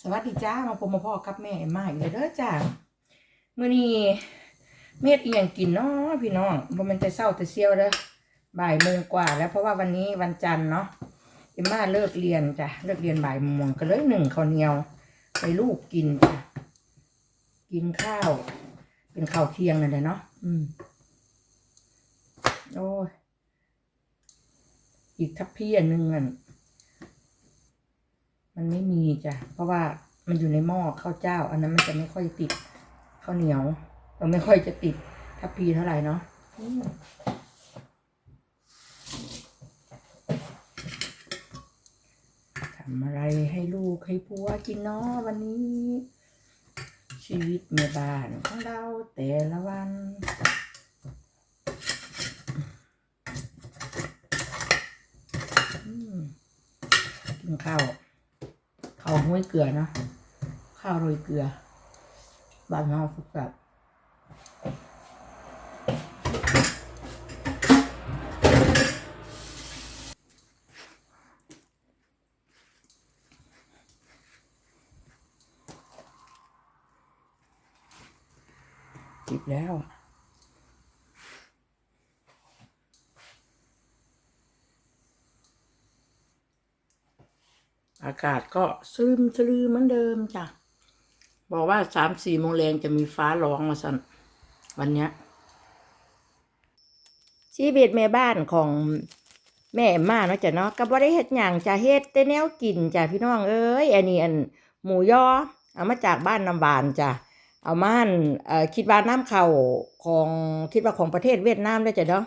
สวัสดีจ้ามาพบมาพ่อกับแม่มาอีกแล้วเด้อจ้ามื้อนี้เม็ดอีหยังกินเนาะพี่น้องบ่ม่นแต่เช้าแต่เซียวเด้อบ่ายโมงกว่า แล้วเพราะว่าวันนี้วันจันทร์เนาะเอ็มมาเลิกเรียนจ้ะเลิกเรียนบ่ายโมงก็เลยหนึ่งข้าวเหนียวไปลูกกินจ้ะกินข้าว เป็นข้าวเที่ยงนั่นแหละเนาะอืมโอ้ยอีกทัพพี่อันหนึงอะ มันไม่มีจ้ะ เพราะว่ามันอยู่ในหม้อข้าวเจ้า อันนั้นมันจะไม่ค่อยติดข้าวเหนียวเราไม่ค่อยจะติดทัพพีเท่าไหร่เนาะทำอะไรให้ลูกให้ผัวกินเนาะวันนี้ ชีวิตแม่บ้านของเราแต่ละวันกินข้าว ข้าวห้วยเกลือเนาะข้าวโรยเกลือบ้านเราฝึกแบบจิบแล้ว อากาศก็สลืมสลือเหมือนเดิมจ้ะ บอกว่าสามสี่โมงแรงจะมีฟ้าร้องมาสันวันเนี้ยชีวิตแม่บ้านของแม่มาเนาะจ้ะเนาะก็บ่ได้เฮ็ดหยังจ้ะเฮ็ดแต่แนวกินจ้ะพี่น้องเอ้ยอันนี้อันหมูยอเอามาจากบ้านน้ำบานจ้ะเอามาหั่นเอ่อคิดว่าน้ำเข้าของคิดว่าของประเทศเวียดนามได้จ้ะเนาะ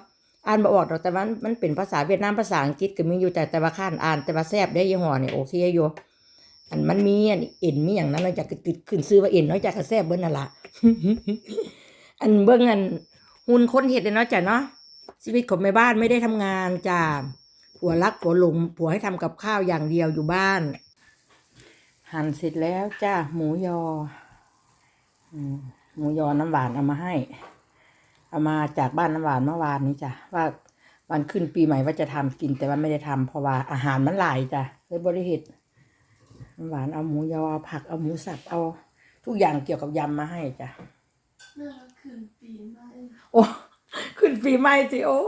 อ่านบ่ออกดอกแต่ว่ามันเป็นภาษาเวียดนามภาษาอังกฤษก็มีอยู่แต่แต่ว่าข้านอ่านแต่ว่าแซบได้ยี่ห้อนี่โอเคอยู่อันมันมีอันเอ็นมีอย่างนั้นเราจะติดขึ้นซื้อว่าเอ็นเนาะจากกระแซบเบิ้ลนั่นละอันเบิ้งอันหุ่นคนเห็ดเลยเนาะจ้ะเนาะชีวิตของแม่บ้านไม่ได้ทำงานจ้าผัวรักผัวหลงผัวให้ทำกับข้าวอย่างเดียวอยู่บ้าน หั่นเสร็จแล้วจ้าหมูยอหมูยอน้ำหวานเอามาให้ เอามาจากบ้านน้ำหวานเมื่อวานนี้จ้ะว่าวันขึ้นปีใหม่ว่าจะทำกินแต่ว่าไม่ได้ทำเพราะว่าอาหารมันหลายจ้ะเลยบริเหตุหวานเอาหมูยอเอาผักเอาหมูสับเอา ทุกอย่างเกี่ยวกับยำมาให้จ้ะน่ารักคืนปีใหม่โอ้ขึ้นปีใหม่สิโอ้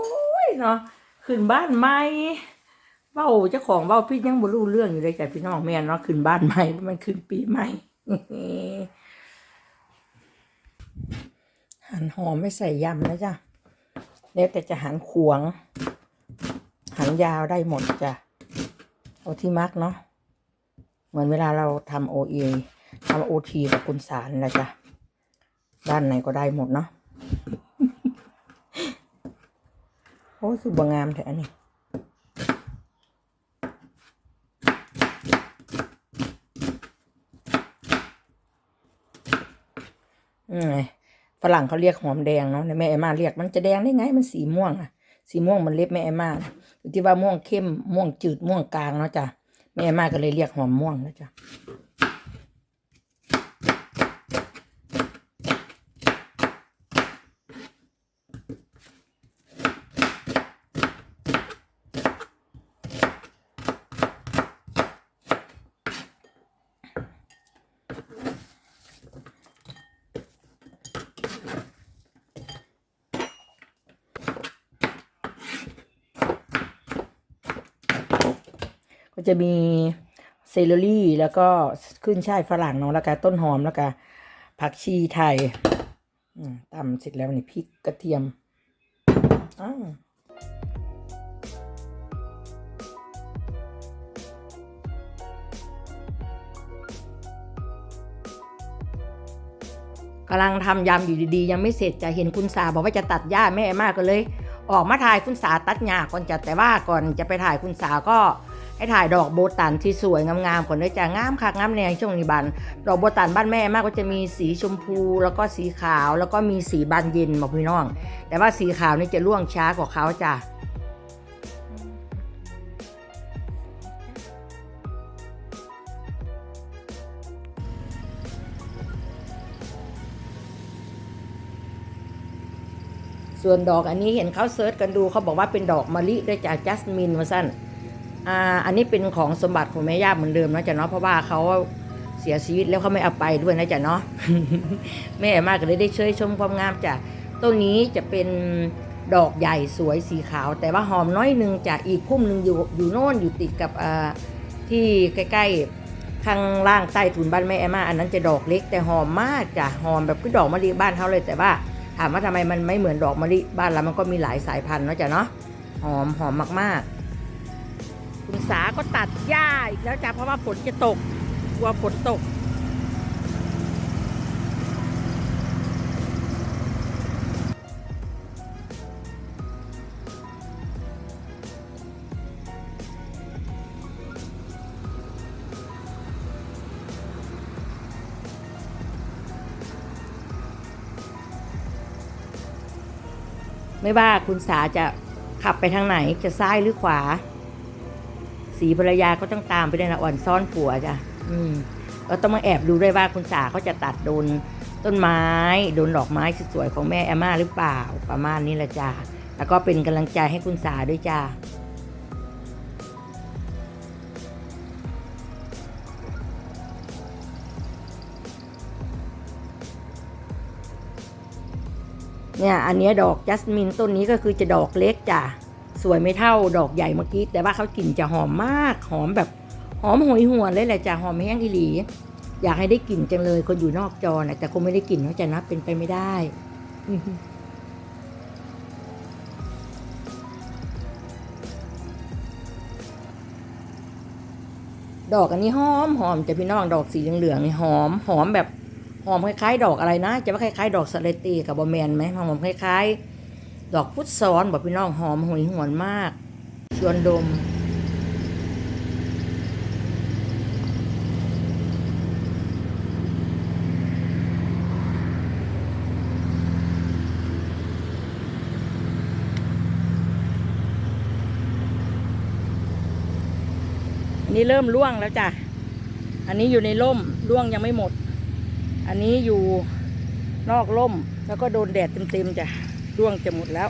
ยเนาะขึ้นบ้านใหม่เบ้าเจ้าของเบ้าพี่ยังบ่รู้เรื่องอยู่เลยจ้ะพี่น้องแม่เนาะขึ้นบ้านใหม่มันขึ้นปีใหม่ หั่นหอมไม่ใส่ยำนะจ้ะแล้วแต่จะหั่นขวง หั่นยาวได้หมดจ้ะเอาที่มักเนาะเหมือนเวลาเราทำโอเอทำโอทีกับคุณสารนะจ๊ะด้านไหนก็ได้หมดเนาะโอ้ยคือบางงามแท้อันนี้อืมฝ รั่งเขาเรียกหอมแดงเนาะแต่แม่ไอมมาเรียกมันจะแดงได้ไง มันสีม่วงอะสีม่วงมันเล็บแม่ไอมมาอยู่ที่ว่าม่วงเข้มม่วงจืดม่วงกลางเนาะจ้ะแม่ไอมาก็เลยเรียกหอมม่วงนะจ้ะ จะมีเซเลอรี่ แล้วก็ขึ้นช่ายฝรั่งเนาะแล้วก็ต้นหอมแล้วก็ผักชีไทยตำเสร็จแล้วนี่พริกกระเทียมอ้าวกำลังทำยำอยู่ดีๆ ยังไม่เสร็จจะเห็นคุณสาบอกว่าจะตัดหญ้าแม่มากก็เลย ออกมาถ่ายคุณสาตัดหญ้าก่อนจะแต่ว่าก่อนจะไปถ่ายคุณสาก็ ให้ถ่ายดอกโบตันที่สวยงามๆก่อนเลยจ้ะงามคักงามแนงช่วงนี้บันดอกโบตันบ้านแม่มากก็จะมีสีชมพู แล้วก็สีขาวแล้วก็มีสีบานเย็นบอกพี่น้อง แต่ว่าสีขาวนี่จะร่วงช้ากว่าเขาจ้ะส่วนดอกอันนี้เห็นเขาเซิร์ชกันดูเขาบอกว่าเป็นดอกมะลิด้วยจากจัสมินมาสั้น อ่าอันนี้เป็นของสมบัติของแม่ย่าเหมือนเดิมนะจ๊ะเนาะเพราะว่าเขาเสียชีวิตแล้วเขาไม่เอาไปด้วยนะจ๊ะเนาะแม่มากก็เลยได้เชยชมความงามจ้ะต้นนี้จะเป็นดอกใหญ่สวยสีขาว แต่ว่าหอมน้อยหนึงจ้ะอีกพุ่มหนึ่งอยู่อยู่โน่นอยู่ติดกับอ่าที่ใกล้ๆข้างล่างใต้ถุนบ้านแม่แอมมาอันนั้นจะดอกเล็กแต่หอมมากจ้ะหอมแบบคือดอกมะลิบ้านเขาเลยแต่ว่าถามว่าทำไมมันไม่เหมือนดอกมะลิบ้านเรามันก็มีหลายสายพันธุ์เนาะจ้ะเนาะหอมหอมมากๆ คุณสาก็ตัดหญ้าอีกแล้วจ้ะเพราะว่าฝนจะตกกลัวฝนตก ไม่ว่าคุณสาจะขับไปทางไหนจะซ้ายหรือขวา สีภรรยาก็ต้องตามไปด้วยนะอ่อนซ่อนผัวจ้ะอืมก็ต้องมาแอบดูด้วยว่าคุณสาเขาจะตัดโดนต้นไม้โดนดอกไม้สวยๆของแม่แอมมาหรือเปล่าประมาณนี้แหละจ้ะแล้วก็เป็นกำลังใจให้คุณสาด้วยจ้าเนี่ยอันนี้ดอกจัสมินต้นนี้ก็คือจะดอกเล็กจ้ะ วยไม่เท่าดอกใหญ่เมื่อกี้ แต่ว่าเขากลิ่นจะหอมมากหอมแบบหอมหวยหวนเลยแหละจ้ะหอมแห้งอีหลี อยากให้ได้กลิ่นจังเลยคนอยู่นอกจอนะแต่คงไม่ได้กลิ่นเขาจะนับเป็นไปไม่ได้ดอกอันนี้หอมหอมจะพี่น้องดอกสีเหลืองๆนี่หอมหอมแบบหอมคล้ายๆ ดอกอะไรนะ จะว่าคล้ายๆ ดอกสเลตีกับบอแมนไหมหอมคล้ายๆ ดอกพุทธซ้อนบอกพี่น้องหอมหวยหวนมาก ชวนดม อันนี้เริ่มร่วงแล้วจ้ะ อันนี้อยู่ในร่มร่วงยังไม่หมด อันนี้อยู่นอกร่มแล้วก็โดนแดดเต็มๆจ้ะ ร่วงจะหมดแล้ว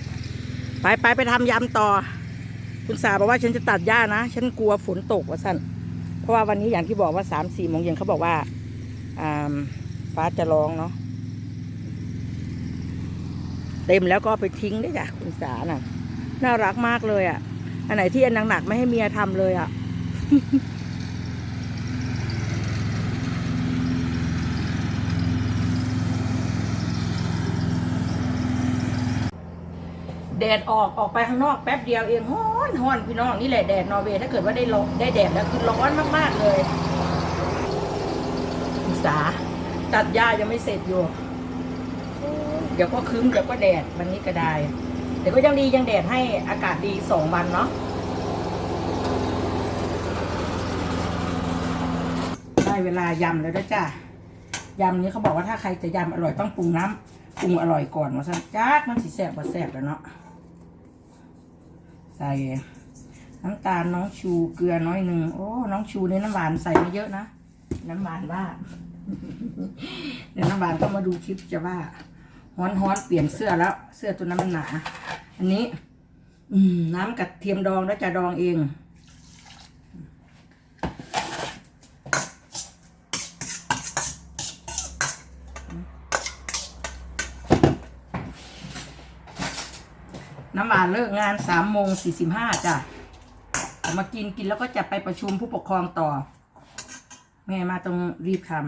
ไปไปไปทำยำต่อ คุณสาบอกว่าฉันจะตัดหญ้านะ ฉันกลัวฝนตกว่าสั้นเพราะว่าวันนี้อย่างที่บอกว่าสามสี่โมงเย็นเขาบอกว่าอ่าฟ้าจะร้องเนาะเต็มแล้วก็ไปทิ้งได้จ้ะคุณสาน่ะ น่ารักมากเลยอะ อันไหนที่อันหนักๆไม่ให้เมียทำเลยอะ แดดออกออกไปข้างนอกแป๊บเดียวเองฮ้อนฮ้อนพี่น้องนี่แหละแดดนอร์เวย์ถ้าเกิดว่าได้ลงได้แดดแล้วคือร้อนมากๆเลยอุตสาตัดหญ้ายังไม่เสร็จอยู่ เดี๋ยวก็คืมเดี๋ยวก็แดดวันนี้ก็ได้แต่ก็ยังดียังแดดให้อากาศดีสองวันเนาะได้เวลายำแล้วด้วยจ้ายำนี้เขาบอกว่าถ้าใครจะยำอร่อยต้องปรุงน้ำปรุงอร่อยก่อนว่าสั่นจักมันสิแสบบ่แสบแล้วเนาะ ใส่น้ำตาลน้องชูเกลือน้อยหนึ่งโอ้น้องชูในน้ำหวานใส่ไม่เยอะนะน้ำหวานว่าเดี๋ยวน้ำหวานก็มาดูคลิปจะว่าฮ้อนฮ้อนเปลี่ยนเสื้อแล้ว เสื้อตัวนั้นมันหนา อันนี้ อืม น้ำกระเทียมดองแล้วจะดองเอง น้ำหวาน เลิกงานสามโมงสี่สิบห้าจ้ะเอามากินกินแล้วก็จะไปประชุมผู้ปกครองต่อ แม่มาต้องรีบทำ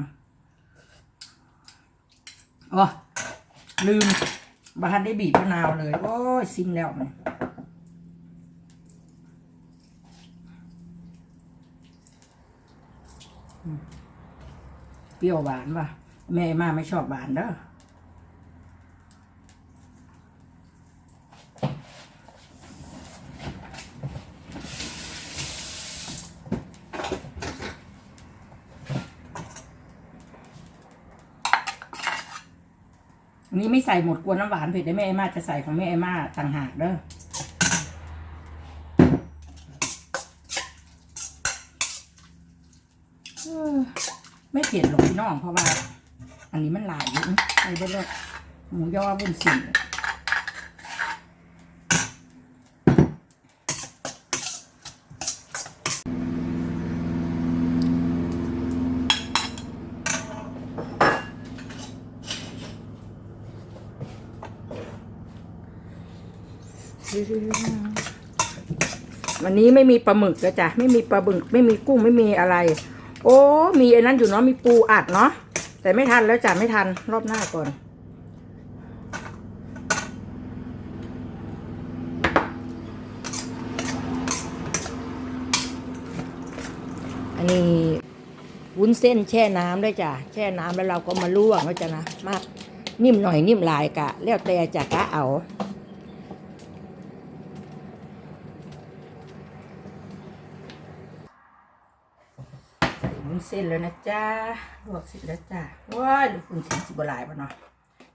อ๋อลืมบาฮันได้บีบมะนาวเลย โอ้ยซิมแล้วมันอืมเปรี้ยวหวานว่ะ แม่มาไม่ชอบหวานเด้อ นี่ไม่ใส่หมดกวนน้ำหวานเผ็ดได้แม่ไอมาจะใส่ของแม่ไอมาต่างหากเด้อไม่เผ็ดหรอกพี่น้องเพราะว่า อันนี้มันหลายอยู่ใส่ไปเลยหมูยอบุญสิน วันนี้ไม่มีปลาหมึกแล้วจ้ะไม่มีปลาบึกไม่มีกุ้งไม่มีอะไร โอ้มีไอ้นั้นอยู่เนาะมีปูอัดเนาะแต่ไม่ทันแล้วจ้ะไม่ทันรอบหน้าก่อน อันนี้วุ้นเส้นแช่น้ำได้จ้ะแช่น้ำแล้วเราก็มาลวกแล้วจ้ะนะมากนิ่มหน่อยนิ่มลายกะ แล้วแต่จะกะเอา ใส่วุ้น เส้นแล้วนะจ้าลวกเสร็จแล้วจ้าว้ายดูฝุ่นสีสิบหลายปะเนาะ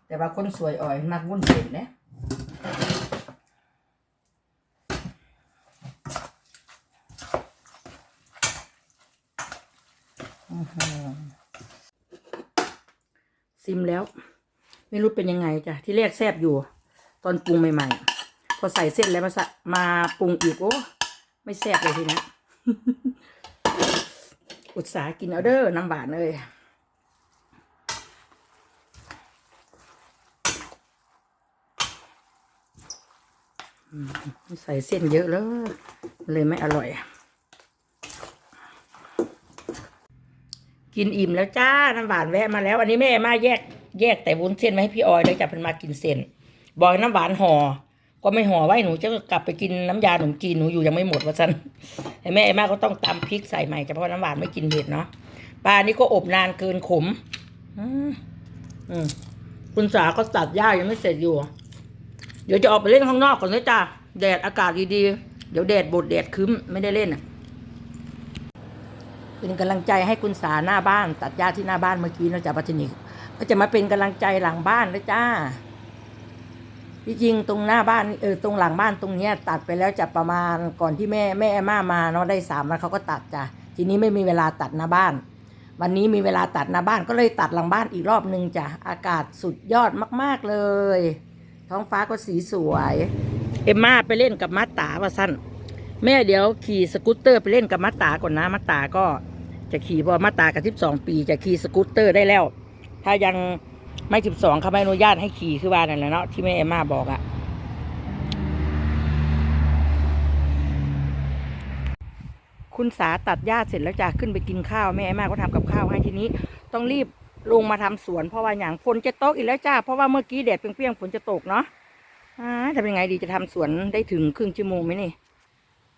แต่ว่าคนสวยอ่อยมักวุ้นเส้นเนี่ยซิมแล้ว ไม่รู้เป็นยังไงจ้ะที่แรกแซบอยู่ ตอนปรุงใหม่ๆ พอใส่เส้นแล้วมามาปรุงอีกโอ้ไม่แซบเลยทีนี้ อุตสาหกินเอาเด้อน้ำหวานเลยใส่เส้นเยอะเลยเลยไม่อร่อย กินอิ่มแล้วจ้า น้ำหวานแวะมาแล้ว อันนี้แม่มาแยก แยกแต่วุ้นเส้นมาให้พี่ออยเลยจ้ะเพิ่นมากินเส้น บอกให้น้ำหวานห่อ ก็ไม่ห่อไว้หนูจะกลับไปกินน้ำยาขนมจีนหนูอยู่ยังไม่หมดว่าซันไอ้แม่ไอ้แม่ก็ต้องตำพริกใส่ใหม่เฉพาะน้ำหวานไม่กินเผ็ดเนาะปลานี่ก็อบนานเกินขม อืมคุณสาก็ตัดหญ้ายังไม่เสร็จอยู่ เดี๋ยวจะออกไปเล่นข้างนอกก่อนนะจ้าแดดอากาศดีๆ เดี๋ยวแดดบดแดดคืมไม่ได้เล่นอะเป็นกำลังใจให้คุณสาหน้าบ้าน ตัดหญ้าที่หน้าบ้านเมื่อกี้นะจ๊ะปัจจุบันก็จะมาเป็นกำลังใจหลังบ้านนะจ้า จริงๆตรงหน้าบ้านเออตรงหลังบ้านตรงเนี้ยตัดไปแล้วจะประมาณก่อนที่แม่แม่แอม่ามาเนาะได้สามวันเขาก็ตัดจ้ะทีนี้ไม่มีเวลาตัดหน้าบ้าน วันนี้มีเวลาตัดหน้าบ้านก็เลยตัดหลังบ้านอีกรอบนึงจ้ะอากาศสุดยอดมากๆเลย ท้องฟ้าก็สีสวย เอ็มม่าไปเล่นกับมัตตาว่าสั้นแม่เดี๋ยวขี่สกูตเตอร์ไปเล่นกับมัตตาก่อนนะมัตตาก็จะขี่เพอมัตตากับทิบสองปีจะขี่สกูตเตอร์ได้แล้ว ถ้ายัง ไม่สิบสองเขาไม่อนุญาตให้ขี่คือว่านั่นแหละเนาะที่แม่เอ็มมาบอกอะคุณสาตัดหญ้าเสร็จแล้วจ้ะขึ้นไปกินข้าวแม่แม่ก็ทำกับข้าวให้ทีนี้ ต้องรีบลงมาทำสวนเพราะว่าอย่างฝนจะตกอีกแล้วจ้าเพราะว่าเมื่อกี้แดดเปรี้ยงๆฝนจะตกเนาะอ่าทำยังไงดีจะทำสวนได้ถึงครึ่งชั่วโมงไหมนี่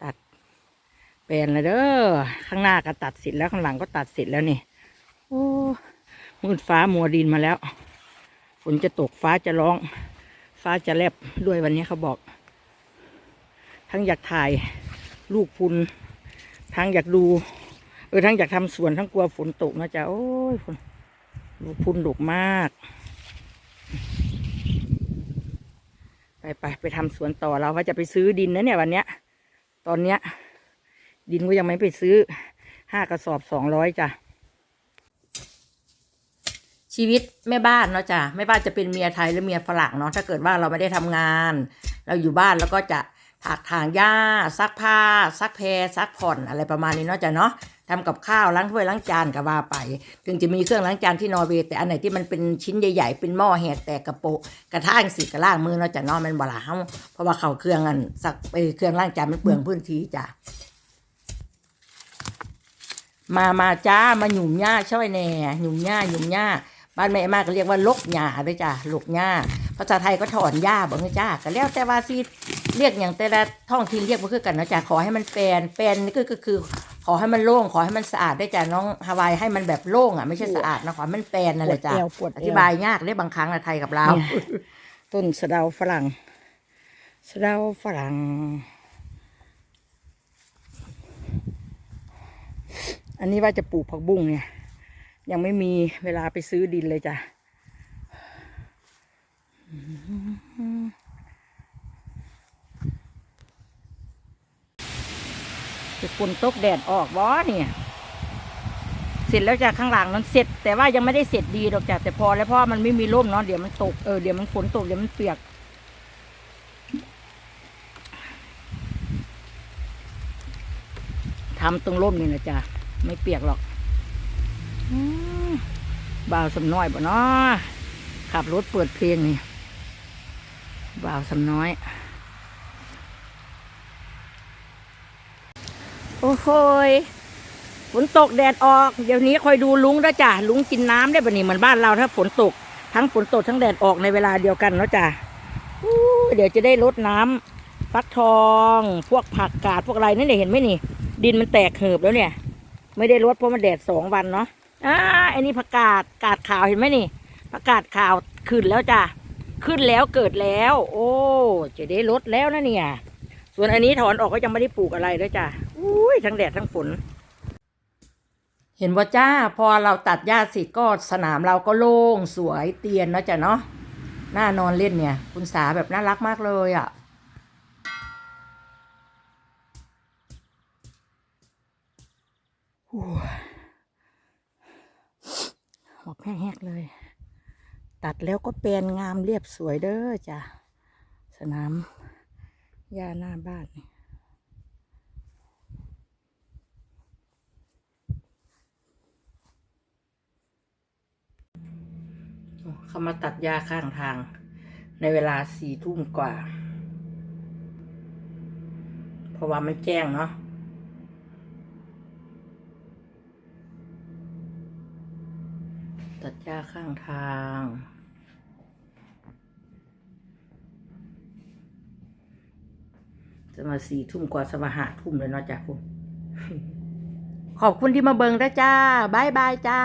ตัดแปลนเลยเด้อข้างหน้าก็ตัดเสร็จแล้วข้างหลังก็ตัดเสร็จแล้วนี่โอ้มืดฟ้ามัวดินมาแล้ว นจะตกฟ้าจะร้อง ฟ้าจะแลบด้วยวันนี้เขาบอก ทั้งอยากถ่ายลูกพุนทั้งอยากดู เออทั้งอยากทำสวนทั้งกลัวฝนตกนะจ๊ะโอ้ยฝนดูกพุนดกมาก ไปไปไปทำสวนต่อเราว่าจะไปซื้อดินนะเนี่ยวันเนี้ย ตอนเนี้ย ดินก็ยังไม่ไปซื้อห้ากระสอบสองร้อยจ้ะ ชีวิตแม่บ้านเนาะจ้ะแม่บ้านจะเป็นเมียไทยหรือเมียฝรั่งเนาะถ้าเกิดว่าเราไม่ได้ทำงาน เราอยู่บ้านแล้วก็จะถากถางหญ้าซักผ้า ซักแพรซักผ่อนอะไรประมาณนี้เนาะจ้ะเนาะทำกับข้าวล้างถ้วยล้างจานก็ว่าไป ถึงจะมีเครื่องล้างจานที่นอร์เวย์แต่อันไหนที่มันเป็นชิ้นใหญ่ๆ เป็นหม้อแหกแตกกระโปะกระทะอังสีกระล่างมือเนาะจ้ะเนาะมันบ่ละเฮาเพราะว่าเขาเครื่องอันสักไปเครื่องล้างจานมันเปลืองพื้นที่จ้ะมามาจ้ามาหยุ่มหญ้าช่วยแหน่หยุ่มหญ้าหยุ่มหญ้า บ้านแม่มากก็เรียกว่าลกหญ้าด้วยจ้ะลกหญ้าภาษาไทยก็ถอนหญ้าบอกให้จ้าก็แล้วแต่ว่าสิเรียกอย่างแต่ละท้องถิ่นเรียกบ่คือกันเนาะจ้ะขอให้มันแปลนแปลนนี่ก็คือคือ ขอให้มันโล่งขอให้มันสะอาดได้จ้ะน้องฮาวายให้มันแบบโล่งอะไม่ใช่สะอาดนะขอให้มันแปลนนั่นแหละจ้ะปวดเอวปวดเอว อธิบายยากเลยบางครั้งนะไทยกับเราวเนี่ยต้นสะเดาฝรั่งสะเดาฝรั่งอันนี้ว่าจะปลูกผักบุ้งเนี่ย ยังไม่มีเวลาไปซื้อดินเลยจ้ะจะฝนตกแดดออกบ่เนี่ย เสร็จแล้วจากข้างหลังนั้นเสร็จ แต่ว่ายังไม่ได้เสร็จดีหรอกจ้ะแต่พอแล้วเพราะมันไม่มีร่มเนาะเดี๋ยวมันตกเออเดี๋ยวมันฝนตกเดี๋ยวมันเปียกทำตรงร่มนี่นะจ๊ะไม่เปียกหรอก บ่าวสำน้อยบ่เนาะขับรถเปิดเพลงนี่บ่าวสำน้อย โอ้โหฝนตกแดดออก เดี๋ยวนี้คอยดูลุงนะจ่ะลุงกินน้ำได้บ่นี่เหมือนบ้านเราถ้าฝนตก ทั้งฝนตกทั้งแดดออกในเวลาเดียวกันแล้วจ่ะเดี๋ยวจะได้ลดน้ำฟักทอง พวกผักกาดพวกอะไรนั่นเห็นไหมนี่ ดินมันแตกเหือบแล้วเนี่ย ไม่ได้ลดเพราะมันแดดสองวันเนาะ อ่าอันนี้ผักกาดกาดขาวเห็นไหมนี่ผักกาดขาวขึ้นแล้วจ้ะขึ้นแล้วเกิดแล้ว โอ้จะได้ลดแล้วนะเนี่ย ส่วนอันนี้ถอนออกก็ยังไม่ได้ปลูกอะไรด้วยจ้ะอุ้ยทั้งแดดทั้งฝนเห็นว่าจ้าพอเราตัดหญ้าเสร็จก็สนามเราก็โล่งสวยเตียนเนาะจ้ะเนาะน่านอนเล่นเนี่ย คุณสาแบบน่ารักมากเลยอะ อบแห้งๆเลย ตัดแล้วก็แปลนงามเรียบสวยเด้อจ้ะ สนามหญ้าหน้าบ้านนี่เขามาตัดหญ้าข้างทาง ในเวลาสี่ทุ่มกว่า เพราะว่ามันแจ้งเนาะ ตัดหญ้าข้างทาง จะมาสี่ทุ่มกว่าสมาหาทุ่มเลยเนาะจ้ะคุณ ขอบคุณที่มาเบิงได้จ้าบายบายจ้า